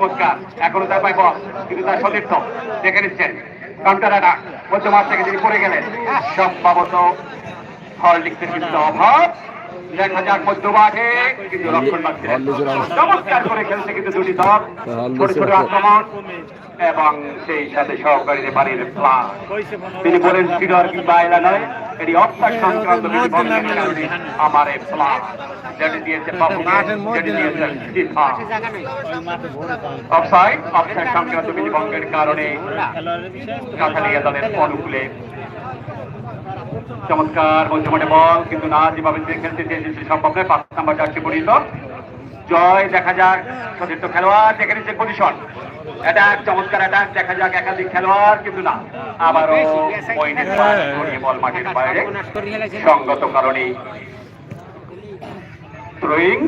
চমৎকার এখনও তার পাই বল কিন্তু তার সতীর্থ। দেখে নিচ্ছেন কাউন্টার অ্যাটাক মধ্যমাঠ থেকে তিনি পড়ে গেলেন, সম্ভবত ফল লিখতে কিন্তু অভাব দেখা যাক মধ্যমাঠে কিন্তু রক্ষণ চমৎকার করে খেলছে কিন্তু দুটি দল। ছোট ছোট আক্রমণ এবং সেই সাথে সহকারীদের বাড়ির প্লাস তিনি বলেন সিডর কিংবা এলা নয় এটি অর্থাৎ সংক্রান্ত আমার এই প্লাস যেটি দিয়েছে বাবু যেটি দিয়েছে অফসাইড অফসাইড সংক্রান্ত বিধিভঙ্গের কারণে কাঠালিয়া দলের অনুকূলে চমৎকার মধ্যমাঠে বল, কিন্তু না, যেভাবে খেলতে চেয়েছে সে সম্ভব নয় পাঁচ নাম্বার চারটি পরিণত জয় দেখা যাক সতীর্থ খেলোয়াড়, দেখে নিচ্ছে পজিশন। অ্যাটাক চমৎকার অ্যাটাক দেখা যাক একাধিক খেলোয়াড়, কিন্তু না, আবারও বল মাঠের বাইরে। সঙ্গত কারণে থ্রোয়িং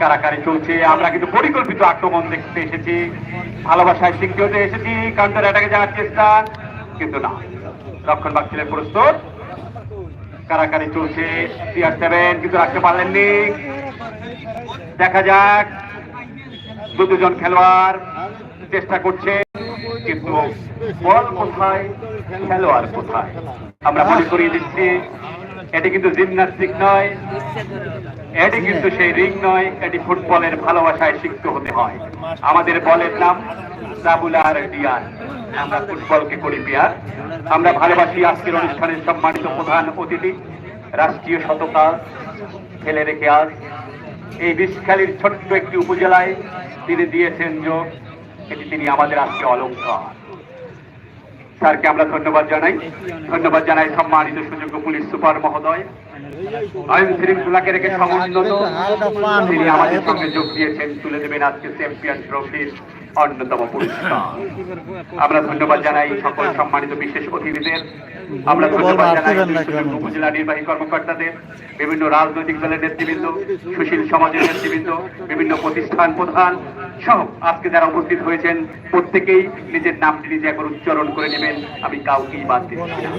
কারাকারি চলছে। আমরা কিন্তু পরিকল্পিত আক্রমণ দেখতে এসেছি। ভালোবাসায় শিখতে হতে এসেছি কাউন্টার অ্যাটাকে যাওয়ার চেষ্টা, কিন্তু না। রক্ষণ বাক ছিলেন প্রস্তুত। কারাকারি চলছে সিআর সেভেন, কিন্তু রাখতে পারলেননি। দেখা যাক, দু দুজন খেলোয়াড় চেষ্টা করছে, কিন্তু বল কোথায়, খেলোয়াড় কোথায়? আমরা মনে করিয়ে দিচ্ছি, এটি কিন্তু জিমনাস্টিক নয়, এটি কিন্তু সেই রিং নয়, এটি ফুটবলের ভালোবাসায় শিখতে হতে হয়। আমাদের বলের নাম সাবুলার ডিয়ার। আমরা ফুটবলকে করি পিয়ার। আমরা ভালোবাসি আজকের অনুষ্ঠানের সম্মানিত প্রধান অতিথি। রাষ্ট্রীয় শতকাল ফেলে রেখে আজ এই বিষখালীর ছোট্ট একটি উপজেলায় তিনি দিয়েছেন যোগ। এটি তিনি আমাদের আজকে অলঙ্কার স্যারকে আমরা ধন্যবাদ জানাই। ধন্যবাদ জানাই সম্মানিত সুযোগ্য পুলিশ সুপার মহোদয়। আইন শৃঙ্খলাকে রেখে সমুন্নত। তিনি আমাদের সঙ্গে যোগ দিয়েছেন। তুলে দেবেন আজকে চ্যাম্পিয়ন ট্রফির অন্যতম পুরস্কার। আমরা ধন্যবাদ জানাই সকল সম্মানিত বিশেষ অতিথিদের। আমরা ধন্যবাদ জানাই উপজেলা নির্বাহী কর্মকর্তাদের বিভিন্ন রাজনৈতিক দলের নেতৃবৃন্দ সুশীল সমাজের নেতৃবৃন্দ বিভিন্ন প্রতিষ্ঠান প্রধান সহ আজকে যারা উপস্থিত হয়েছেন প্রত্যেকেই নিজের নামটি নিজে একবার উচ্চারণ করে নেবেন। আমি কাউকেই বাদ দিচ্ছি না।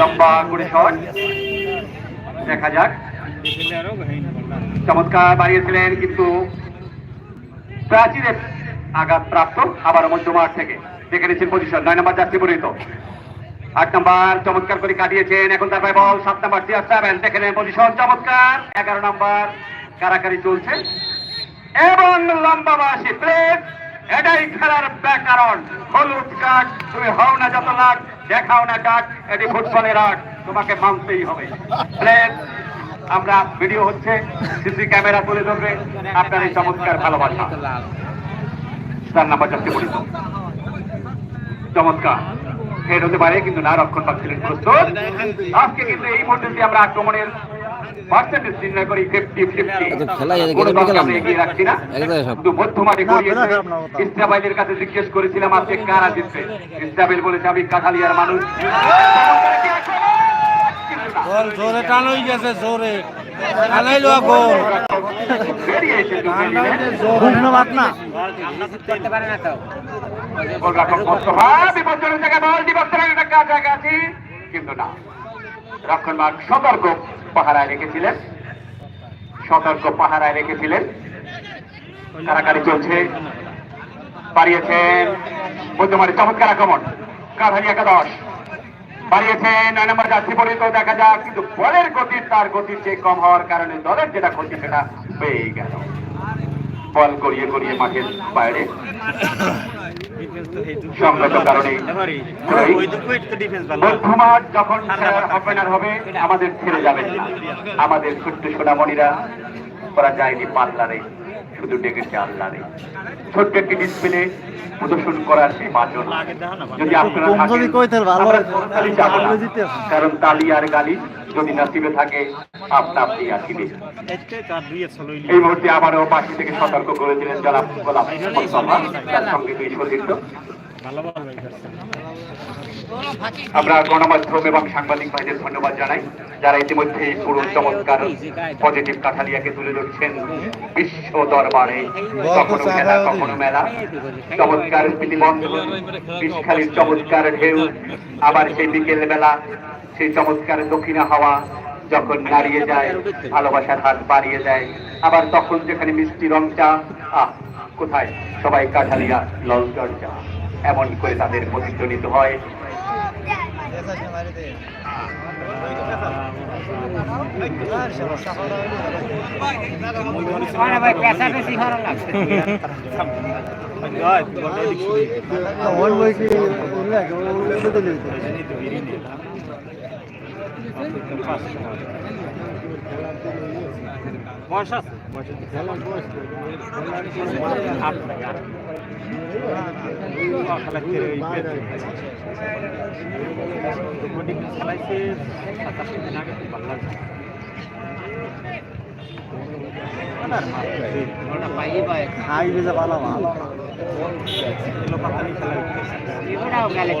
লম্বা করে শট। দেখা যাক। চমৎকার বাড়িয়েছিলেন কিন্তু প্রাচীরে আঘাত প্রাপ্ত আবার মধ্যমাঠ থেকে। দেখে নিচ্ছেন পজিশন নয় নম্বর যাত্রী পরিণত। আট নম্বর চমৎকার করে কাটিয়েছেন এখন তার পায়ে বল। সাত নম্বর সিআর সেভেন দেখে নেন পজিশন চমৎকার। এগারো নম্বর কারাকারি চলছে। এবং লম্বা বাসি প্লেট। এটাই খেলার ব্যাকরণ। হলুদ কাঠ, তুমি হও না যত লাখ দেখাও না ডাক এটি ফুটবলের আট তোমাকে মানতেই হবে। প্লেট আমরা ভিডিও হচ্ছে সিসি ক্যামেরা তুলে ধরবে আপনার এই চমৎকার ভালোবাসা। তার নাম্বার যাচ্ছে পরিত চমৎকার। হেড হতে পারে কিন্তু না রক্ষণ পাচ্ছিলেন প্রস্তুত। আজকে কিন্তু এই মুহূর্তে আমরা আক্রমণের পার্সেন্টেজ নির্ণয় করি ফিফটি ফিফটি খেলা এদিকে কোনো দলকে আমরা এগিয়ে রাখছি না। একদম কিন্তু মধ্যমাঠে করিয়েছে ইস্টাবাইলের কাছে জিজ্ঞেস করেছিলাম আজকে কারা জিতবে? ইস্টাবেল বলেছে আমি কাঠালিয়ার মানুষ। গোল জোরে টান হয়ে গেছে জোরে। গোল নিলেন। না গোলরক্ষক বিপজ্জনক জায়গায় বল দিবসের একটা কাছাকাছি কিন্তু না। রক্ষণবাগ সতর্ক পাহারায় রেখেছিলেন সতর্ক পাহারায় রেখেছিলেন কারাকারি চলছে বাড়িয়েছেন মধ্যমারি চমৎকার আক্রমণ কাঠারি একাদশ। বাড়িয়েছেন নয় নম্বর যাত্রী পর্যন্ত দেখা যাক কিন্তু বলের গতি তার গতির চেয়ে কম হওয়ার কারণে দলের যেটা ক্ষতি সেটা হয়ে গেল। বল গড়িয়ে গড়িয়ে মাঠের বাইরে। সংগত কারণে মধ্যমাঠ যখন ওপেনার হবে আমাদের ছেড়ে যাবেন আমাদের ছোট্ট সোনামণিরা করা যায়নি পাল্লারে শুধু ডেকেছে আল্লাহরে। ছোট্ট একটি ডিসপ্লে প্রদর্শন করার সেই মাজন যদি আপনারা। কারণ তালি আর গালি যদি নাসিবে থাকে আপনা আপনি আসিবে। এই মুহূর্তে আবারও পাশে থেকে সতর্ক করেছিলেন যারা গোলাপ তার সঙ্গে দুই সতীর্থ। আমরা গণমাধ্যম এবং সাংবাদিক ভাইদের ধন্যবাদ জানাই যারা ইতিমধ্যে পুরো চমৎকার পজিটিভ কাঠালিয়াকে তুলে ধরছেন বিশ্ব দরবারে। কখনো খেলা কখনো মেলা। চমৎকার চমৎকার ঢেউ আবার সেই বিকেল বেলা সেই চমৎকার দক্ষিণা হাওয়া যখন নাড়িয়ে যায় ভালোবাসার হাত বাড়িয়ে দেয় আবার তখন যেখানে মিষ্টি রং চা আহ কোথায়? সবাই কাঠালিয়া চা এমন করে তাদের প্রতিধ্বনিত হয়। খাই বেজা ভালো ভালো এগুলাও গেলে